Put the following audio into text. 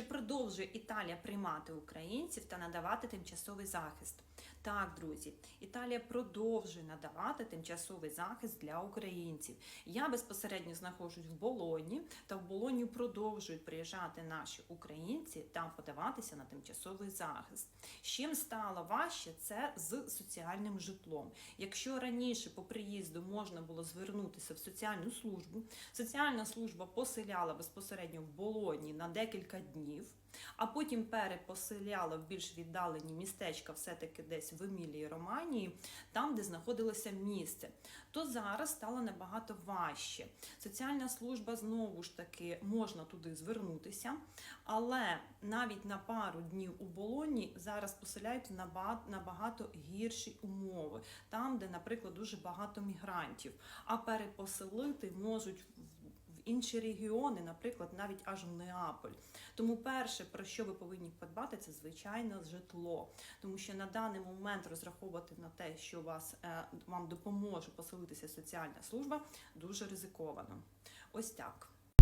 Чи продовжує Італія приймати українців та надавати тимчасовий захист? Так, друзі, Італія продовжує надавати тимчасовий захист для українців. Я безпосередньо знаходжусь в Болоні, та в Болоні продовжують приїжджати наші українці та подаватися на тимчасовий захист. З чим стало важче, це з соціальним житлом. Якщо раніше по приїзду можна було звернутися в соціальну службу, соціальна служба поселяла безпосередньо в Болоні на декілька днів, а потім перепоселяла в більш віддалені містечка, все-таки десь в Емілії Романії, там, де знаходилося місце, то зараз стало набагато важче. Соціальна служба знову ж таки можна туди звернутися, але навіть на пару днів у Болоні зараз поселяють набагато, гірші умови, там, де, наприклад, дуже багато мігрантів, а перепоселити можуть інші регіони, наприклад, навіть аж в Неаполь. Тому перше, про що ви повинні подбати, це звичайно житло, тому що на даний момент розраховувати на те, що вас е, вам допоможе поселитися соціальна служба, дуже ризиковано. Ось так.